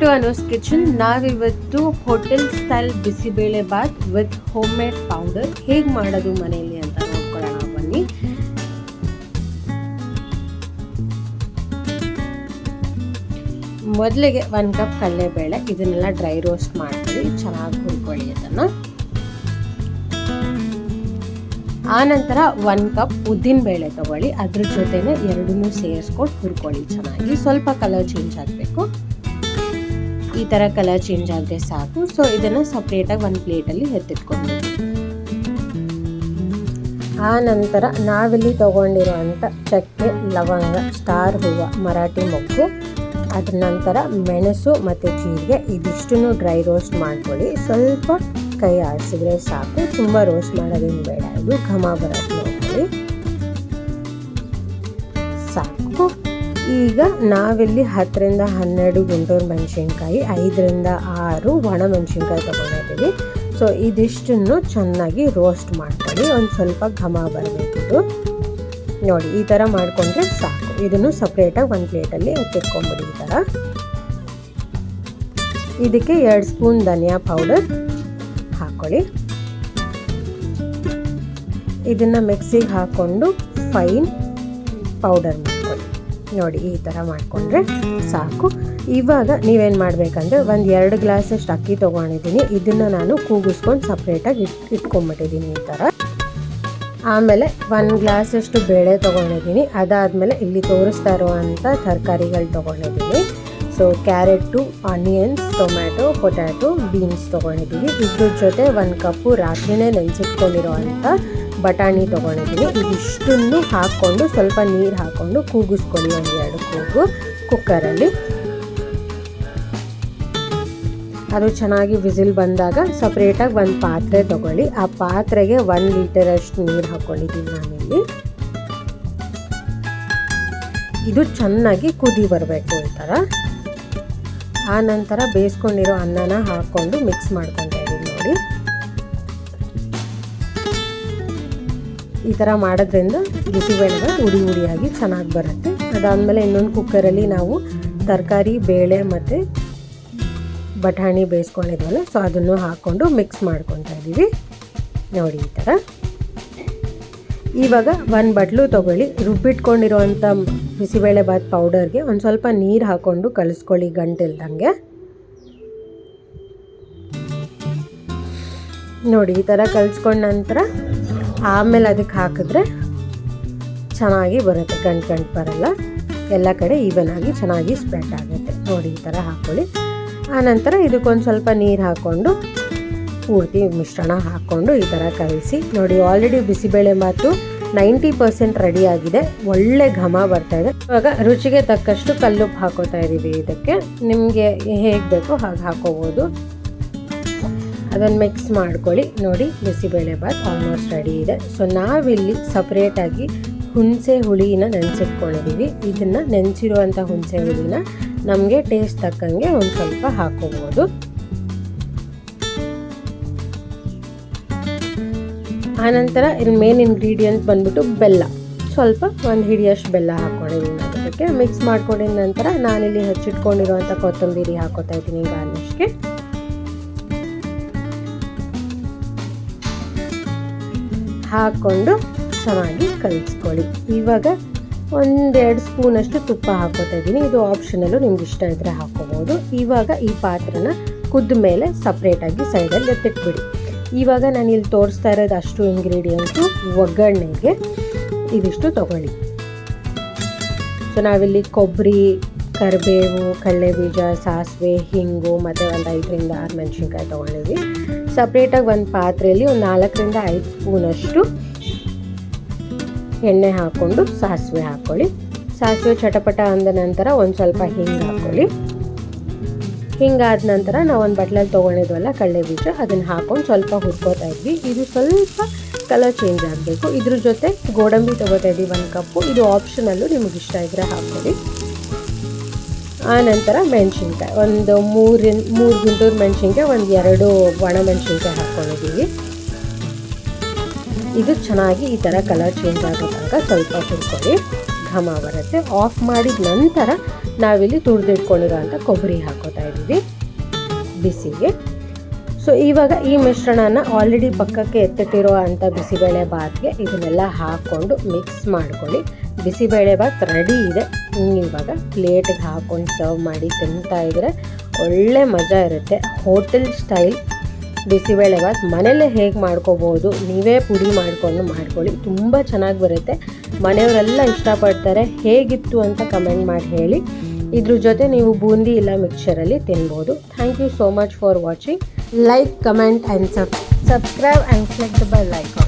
To ಅನೋಸ್ kitchen ನಾವಿವತ್ತು hotel style bisi bele bath with homemade powder ಹೇಗೆ ಮಾಡೋದು ಮನೆಯಲ್ಲಿ ಅಂತ ನೋಡ್ಕೊಳ್ಳೋಣ, ಬನ್ನಿ. ಮೊದಲಿಗೆ ಒನ್ ಕಪ್ ಕಡಲೆಬೇಳೆ, ಇದನ್ನೆಲ್ಲ ಡ್ರೈ ರೋಸ್ಟ್ ಮಾಡ್ಕೊಳ್ಳಿ, ಚೆನ್ನಾಗಿ ಹುರ್ಕೊಳ್ಳಿ ಅದನ್ನು. ಆನಂತರ ಒನ್ ಕಪ್ ಉದ್ದಿನ ಬೇಳೆ ತಗೊಳ್ಳಿ. ಅದ್ರ ಜೊತೆನೆ ಎರಡನ್ನೂ ಸೇರಿಸ್ಕೊಂಡು ಹುರ್ಕೊಳ್ಳಿ ಚೆನ್ನಾಗಿ. ಸ್ವಲ್ಪ ಕಲರ್ ಚೇಂಜ್ ಆಗಬೇಕು. ಈ ಥರ ಕಲರ್ ಚೇಂಜ್ ಆದರೆ ಸಾಕು. ಸೊ ಇದನ್ನು ಸಪ್ರೇಟಾಗಿ ಒಂದು ಪ್ಲೇಟಲ್ಲಿ ಎತ್ತಿಟ್ಕೊಂಡು ಆ ನಂತರ ನಾವಿಲ್ಲಿ ತೊಗೊಂಡಿರುವಂಥ ಚಕ್ಕೆ, ಲವಂಗ, ಸ್ಟಾರ್ ಹೂವು, ಮರಾಠಿ ಮೊಗ್ಗು ಅದ್ರ ನಂತರ ಮೆಣಸು ಮತ್ತು ಜೀರಿಗೆ ಇದಿಷ್ಟನ್ನು ಡ್ರೈ ರೋಸ್ಟ್ ಮಾಡ್ಕೊಳ್ಳಿ. ಸ್ವಲ್ಪ ಕೈ ಆಡಿಸಿದ್ರೆ ಸಾಕು. ತುಂಬ ರೋಸ್ಟ್ ಮಾಡೋದೇನು ಬೇಡ. ಇದು ಘಮ ಬರೋದು ನೋಡ್ಕೊಳ್ಳಿ. ಸಾಕು. ಈಗ ನಾವಿಲ್ಲಿ ಹತ್ತರಿಂದ ಹನ್ನೆರಡು ಗುಂಟೂರು ಮೆಣಸಿನ್ಕಾಯಿ, ಐದರಿಂದ ಆರು ಒಣ ಮೆಣಸಿನ್ಕಾಯಿ ತೊಗೊಂಡಿದ್ದೀವಿ ಸೊ ಇದಿಷ್ಟನ್ನು ಚೆನ್ನಾಗಿ ರೋಸ್ಟ್ ಮಾಡ್ಕೊಳ್ಳಿ. ಒಂದು ಸ್ವಲ್ಪ ಘಮ ಬರಬೇಕಿದು ನೋಡಿ, ಈ ಥರ ಮಾಡಿಕೊಂಡ್ರೆ ಸಾಕು. ಇದನ್ನು ಸಪ್ರೇಟಾಗಿ ಒಂದು ಪ್ಲೇಟಲ್ಲಿ ಎತ್ತಿಟ್ಕೊಂಬಿಡಿ ಈ ಥರ ಇದಕ್ಕೆ ಎರಡು ಸ್ಪೂನ್ ಧನಿಯಾ ಪೌಡರ್ ಹಾಕ್ಕೊಳ್ಳಿ ಇದನ್ನು ಮಿಕ್ಸಿಗೆ ಹಾಕ್ಕೊಂಡು ಫೈನ್ ಪೌಡರ್ ಮಾಡ್ಕೊಳ್ಳಿ ನೋಡಿ ಈ ಥರ ಮಾಡಿಕೊಂಡ್ರೆ ಸಾಕು. ಇವಾಗ ನೀವೇನು ಮಾಡಬೇಕಂದ್ರೆ ಒಂದು ಎರಡು ಗ್ಲಾಸಷ್ಟು ಅಕ್ಕಿ ತೊಗೊಂಡಿದ್ದೀನಿ. ಇದನ್ನು ನಾನು ಕೂಗಿಸ್ಕೊಂಡು ಸಪ್ರೇಟಾಗಿ ಇಟ್ ಇಟ್ಕೊಂಬಿಟ್ಟಿದ್ದೀನಿ ಈ ಥರ ಆಮೇಲೆ ಒಂದು ಗ್ಲಾಸಷ್ಟು ಬೇಳೆ ತೊಗೊಂಡಿದ್ದೀನಿ. ಅದಾದಮೇಲೆ ಇಲ್ಲಿ ತೋರಿಸ್ತಾ ಇರುವಂಥ ತರಕಾರಿಗಳು ತೊಗೊಂಡಿದ್ದೀನಿ. So carrot onions tomato potato beans ತೊಗೊಂಡಿದ್ದೀನಿ. ಇದ್ರ ಜೊತೆ ಒಂದು ಕಪ್ಪು ರಾತ್ರಿನೇ ನೆನೆಸಿಟ್ಕೊಂಡಿರೋವಂಥ ಬಟಾಣಿ ತೊಗೊಂಡಿದ್ದೀನಿ. ಇದಿಷ್ಟನ್ನು ಹಾಕ್ಕೊಂಡು ಸ್ವಲ್ಪ ನೀರು ಹಾಕ್ಕೊಂಡು ಕೂಗಿಸ್ಕೊಳ್ಳಿ ಒಂದು ಎರಡು ಕೂಗು ಕುಕ್ಕರಲ್ಲಿ. ಅದು ಚೆನ್ನಾಗಿ ವಿಸಿಲ್ ಬಂದಾಗ ಸಪ್ರೇಟಾಗಿ ಒಂದು ಪಾತ್ರೆ ತೊಗೊಳ್ಳಿ. ಆ ಪಾತ್ರೆಗೆ ಒಂದು ಲೀಟರಷ್ಟು ನೀರು ಹಾಕ್ಕೊಂಡಿದ್ದೀನಿ ನಾನಿಲ್ಲಿ. ಇದು ಚೆನ್ನಾಗಿ ಕುದಿ ಬರಬೇಕು ಈ ಥರ ಆ ನಂತರ ಬೇಯಿಸ್ಕೊಂಡಿರೋ ಅನ್ನನ ಹಾಕ್ಕೊಂಡು ಮಿಕ್ಸ್ ಮಾಡ್ಕೊತಾ ಈ ಥರ ಮಾಡೋದ್ರಿಂದ ಬಿಸಿಬೇಳೆಬಾತ್ ಉಡಿ ಉಡಿಯಾಗಿ ಚೆನ್ನಾಗಿ ಬರುತ್ತೆ. ಅದಾದಮೇಲೆ ಇನ್ನೊಂದು ಕುಕ್ಕರಲ್ಲಿ ನಾವು ತರಕಾರಿ, ಬೇಳೆ ಮತ್ತು ಬಟಾಣಿ ಬೇಯಿಸ್ಕೊಂಡಿದ್ವಲ್ಲ ಸೊ ಅದನ್ನು ಹಾಕ್ಕೊಂಡು ಮಿಕ್ಸ್ ಮಾಡ್ಕೊತಾ ಇದ್ದೀವಿ. ನೋಡಿ ಈ ಥರ ಇವಾಗ ಒಂದು ಬಟ್ಲು ತೊಗೊಳ್ಳಿ. ರುಬ್ಬಿಟ್ಕೊಂಡಿರುವಂಥ ಬಿಸಿಬೇಳೆಬಾತ್ ಪೌಡರ್ಗೆ ಒಂದು ಸ್ವಲ್ಪ ನೀರು ಹಾಕ್ಕೊಂಡು ಕಲಿಸ್ಕೊಳ್ಳಿ ಗಂಟಿಲ್ದಂಗೆ ನೋಡಿ ಈ ಥರ ಕಲಿಸ್ಕೊಂಡ ನಂತರ ಆಮೇಲೆ ಅದಕ್ಕೆ ಹಾಕಿದ್ರೆ ಚೆನ್ನಾಗಿ ಬರುತ್ತೆ, ಗಂಟು ಗಂಟು ಬರಲ್ಲ. ಎಲ್ಲ ಕಡೆ ಈವನ್ ಆಗಿ ಚೆನ್ನಾಗಿ ಸ್ಪ್ರೆಡ್ ಆಗುತ್ತೆ. ನೋಡಿ, ಈ ಥರ ಹಾಕ್ಕೊಳ್ಳಿ. ಆನಂತರ ಇದಕ್ಕೊಂದು ಸ್ವಲ್ಪ ನೀರು ಹಾಕ್ಕೊಂಡು, ಪೂರ್ತಿ ಮಿಶ್ರಣ ಹಾಕ್ಕೊಂಡು ಈ ಥರ ಕಲಿಸಿ ನೋಡಿ ಆಲ್ರೆಡಿ ಬಿಸಿಬೇಳೆ ಮಾತು ನೈಂಟಿ ಪರ್ಸೆಂಟ್ ರೆಡಿ ಆಗಿದೆ. ಒಳ್ಳೆ ಘಮ ಬರ್ತಾ ಇದೆ. ಇವಾಗ ರುಚಿಗೆ ತಕ್ಕಷ್ಟು ಕಲ್ಲುಪ್ಪು ಹಾಕೋತಾ ಇದ್ದೀವಿ ಇದಕ್ಕೆ. ನಿಮಗೆ ಹೇಗೆ ಬೇಕೋ ಹಾಗೆ ಹಾಕೋಬೋದು. ಅದನ್ನು ಮಿಕ್ಸ್ ಮಾಡ್ಕೊಳ್ಳಿ. ನೋಡಿ, ಬಿಸಿಬೇಳೆ ಬಾತ್ ಆಲ್ಮೋಸ್ಟ್ ರೆಡಿ ಇದೆ. ಸೊ ನಾವಿಲ್ಲಿ ಸಪ್ರೇಟಾಗಿ ಹುಣಸೆ ಹುಳಿನ ನೆನೆಸಿಟ್ಕೊಂಡಿದ್ದೀವಿ ಇದನ್ನು ನೆನೆಸಿರುವಂಥ ಹುಣಸೆ ಹುಳಿನ ನಮಗೆ ಟೇಸ್ಟ್ ತಕ್ಕಂಗೆ ಒಂದು ಸ್ವಲ್ಪ ಹಾಕೋಬೋದು. ಆನಂತರ ಇಲ್ಲಿ ಮೇನ್ ಇಂಗ್ರೀಡಿಯೆಂಟ್ ಬಂದ್ಬಿಟ್ಟು ಬೆಲ್ಲ. ಸ್ವಲ್ಪ ಒಂದು ಹಿಡಿಯಷ್ಟು ಬೆಲ್ಲ ಹಾಕ್ಕೊಂಡಿದ್ದೀನಿ ಅದಕ್ಕೆ. ಮಿಕ್ಸ್ ಮಾಡ್ಕೊಂಡಿದ ನಂತರ ನಾನಿಲ್ಲಿ ಹಚ್ಚಿಟ್ಕೊಂಡಿರುವಂಥ ಕೊತ್ತಂಬರಿ ಹಾಕೋತಾ ಇದ್ದೀನಿ ಗಾರ್ನಿಷ್ಗೆ ಹಾಕ್ಕೊಂಡು ಚೆನ್ನಾಗಿ ಕಲಿಸ್ಕೊಳ್ಳಿ. ಇವಾಗ ಒಂದೆರಡು ಸ್ಪೂನಷ್ಟು ತುಪ್ಪ ಹಾಕೋತಾ ಇದ್ದೀನಿ. ಇದು ಆಪ್ಷನಲ್ಲೂ ನಿಮ್ಗೆ ಇಷ್ಟ ಇದ್ದರೆ ಹಾಕೋಬೋದು ಇವಾಗ ಈ ಪಾತ್ರನ ಕುದ್ದ ಮೇಲೆ ಸಪ್ರೇಟಾಗಿ ಸೈಡಲ್ಲಿ ಎತ್ತಿಟ್ಬಿಡಿ. ಇವಾಗ ನಾನು ಇಲ್ಲಿ ತೋರಿಸ್ತಾ ಇರೋದು ಅಷ್ಟು ಇಂಗ್ರೀಡಿಯೆಂಟ್ಸು ಒಗ್ಗರಣೆಗೆ ಇದಿಷ್ಟು ತಗೊಳ್ಳಿ. ಸೊ ನಾವಿಲ್ಲಿ ಕೊಬ್ಬರಿ ಕರಿಬೇವು, ಕಡಲೆಬೀಜ, ಸಾಸಿವೆ, ಹಿಂಗು ಮತ್ತು ಒಂದು ಐದರಿಂದ ಆರು ಮೆಣಸಿನ್ಕಾಯಿ ತೊಗೊಂಡಿದ್ವಿ. ಸಪ್ರೇಟಾಗಿ ಒಂದು ಪಾತ್ರೆಯಲ್ಲಿ ಒಂದು ನಾಲ್ಕರಿಂದ ಐದು ಸ್ಪೂನಷ್ಟು ಎಣ್ಣೆ ಹಾಕ್ಕೊಂಡು ಸಾಸಿವೆ ಹಾಕ್ಕೊಳ್ಳಿ ಸಾಸಿವೆ ಚಟಪಟ ಅಂದ ನಂತರ ಒಂದು ಸ್ವಲ್ಪ ಹಿಂಗೆ ಹಾಕ್ಕೊಳ್ಳಿ ಹಿಂಗಾದ ನಂತರ ನಾವು ಒಂದು ಬಟ್ಲಲ್ಲಿ ತೊಗೊಂಡಿದ್ವಲ್ಲ ಕಡಲೆ ಬೀಜ, ಅದನ್ನು ಹಾಕ್ಕೊಂಡು ಸ್ವಲ್ಪ ಹುರ್ಕೋತಾ ಇದ್ವಿ. ಇದು ಸ್ವಲ್ಪ ಕಲರ್ ಚೇಂಜ್ ಆಗಬೇಕು. ಇದ್ರ ಜೊತೆ ಗೋಡಂಬಿ ತೊಗೋತಾ ಇದ್ದೀವಿ ಒಂದು ಕಪ್ಪು. ಇದು ಆಪ್ಷನಲ್ಲೂ ನಿಮಗೆ ಇಷ್ಟ ಇದ್ದರೆ ಹಾಕ್ಕೊಳ್ಳಿ ಆ ನಂತರ ಮೆಣಸಿನ್ಕಾಯಿ. ಒಂದು ಮೂರಿನ, ಮೂರು ಗುಂಟೂರು ಮೆಣಸಿನ್ಕಾಯಿ, ಒಂದು ಎರಡು ಒಣ ಮೆಣಸಿನ್ಕಾಯಿ ಹಾಕ್ಕೊಂಡಿದ್ದೀವಿ ಇದು ಚೆನ್ನಾಗಿ ಈ ಥರ ಕಲರ್ ಚೇಂಜ್ ಆಗೋ ತನಕ ಸ್ವಲ್ಪ ಹುರ್ಕೊಳ್ಳಿ. ಘಮ ಬರುತ್ತೆ. ಆಫ್ ಮಾಡಿದ ನಂತರ ನಾವಿಲ್ಲಿ ತುರಿದಿಟ್ಕೊಂಡಿರೋ ಅಂಥ ಕೊಬ್ಬರಿ ಹಾಕೋತಾ ಇದ್ದೀವಿ. ಬಿಸಿಗೆ. ಸೊ ಇವಾಗ ಈ ಮಿಶ್ರಣನ ಆಲ್ರೆಡಿ ಪಕ್ಕಕ್ಕೆ ಎತ್ತಿಟ್ಟಿರೋ ಅಂಥ ಬಿಸಿಬೇಳೆ ಬಾತ್ಗೆ ಇದನ್ನೆಲ್ಲ ಹಾಕ್ಕೊಂಡು ಮಿಕ್ಸ್ ಮಾಡ್ಕೊಳ್ಳಿ. ಬಿಸಿಬೇಳೆ ಬಾತ್ ರೆಡಿ ಇದೆ. ಇವಾಗ ಪ್ಲೇಟಿಗೆ ಹಾಕ್ಕೊಂಡು ಸರ್ವ್ ಮಾಡಿ ತಿಂತಾ ಇದ್ರೆ ಒಳ್ಳೆ ಮಜಾ ಇರುತ್ತೆ. Hotel style bisi bele bath. ಮನೇಲೇ ಹೇಗೆ ಮಾಡ್ಕೋಬೋದು ನೀವೇ ಪುಡಿ ಮಾಡಿಕೊಂಡು ಮಾಡ್ಕೊಳ್ಳಿ. ತುಂಬ ಚೆನ್ನಾಗಿ ಬರುತ್ತೆ. ಮನೆಯವರೆಲ್ಲ ಇಷ್ಟಪಡ್ತಾರೆ. ಹೇಗಿತ್ತು ಅಂತ ಕಮೆಂಟ್ ಮಾಡಿ ಹೇಳಿ. ಇದ್ರ ಜೊತೆ ನೀವು ಬೂಂದಿ ಇಲ್ಲ ಮಿಕ್ಸರಲ್ಲಿ ತಿನ್ಬೋದು. Thank you so much for watching Like, comment and sub subscribe and click the bell icon.